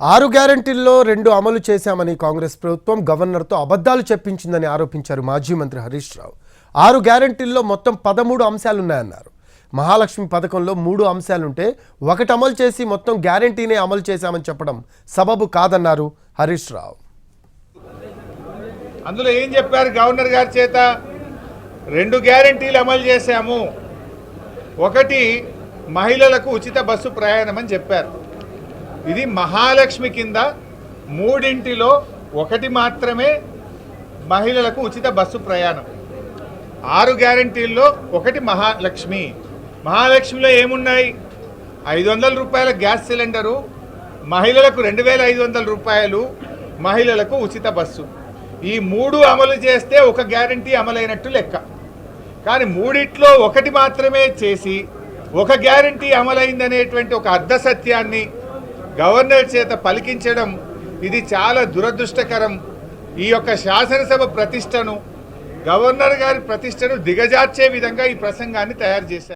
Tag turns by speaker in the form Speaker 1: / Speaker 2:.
Speaker 1: ఆరు గ్యారంటీల్లో రెండు అమలు చేశామని కాంగ్రెస్ ప్రభుత్వం గవర్నర్తో అబద్ధాలు చెప్పించిందని ఆరోపించారు మాజీ మంత్రి హరీష్ రావు. ఆరు గ్యారంటీల్లో మొత్తం పదమూడు అంశాలున్నాయన్నారు. మహాలక్ష్మి పథకంలో మూడు అంశాలుంటే ఒకటి అమలు చేసి మొత్తం గ్యారంటీనే అమలు చేశామని చెప్పడం సబబు కాదన్నారు హరీష్ రావు.
Speaker 2: అందులో ఏం చెప్పారు గవర్నర్ గారి చేత? రెండు గ్యారంటీలు అమలు చేశాము. ఒకటి మహిళలకు ఉచిత బస్సు ప్రయాణం అని చెప్పారు. ఇది మహాలక్ష్మి కింద మూడింటిలో ఒకటి మాత్రమే మహిళలకు ఉచిత బస్సు ప్రయాణం. ఆరు గ్యారంటీల్లో ఒకటి మహాలక్ష్మి. మహాలక్ష్మిలో ఏమున్నాయి? ఐదు వందల రూపాయల గ్యాస్ సిలిండరు మహిళలకు రెండు వేల ఐదు వందల రూపాయలు మహిళలకు ఉచిత బస్సు. ఈ మూడు అమలు చేస్తే ఒక గ్యారంటీ అమలైనట్టు లెక్క. కానీ మూడిట్లో ఒకటి మాత్రమే చేసి ఒక గ్యారంటీ అమలైందనేటువంటి ఒక అర్ధ సత్యాన్ని గవర్నర్ చేత పలికించడం ఇది చాలా దురదృష్టకరం. ఈ యొక్క శాసనసభ ప్రతిష్టను గవర్నర్ గారి ప్రతిష్టను దిగజార్చే విధంగా ఈ ప్రసంగాన్ని తయారు చేశారు.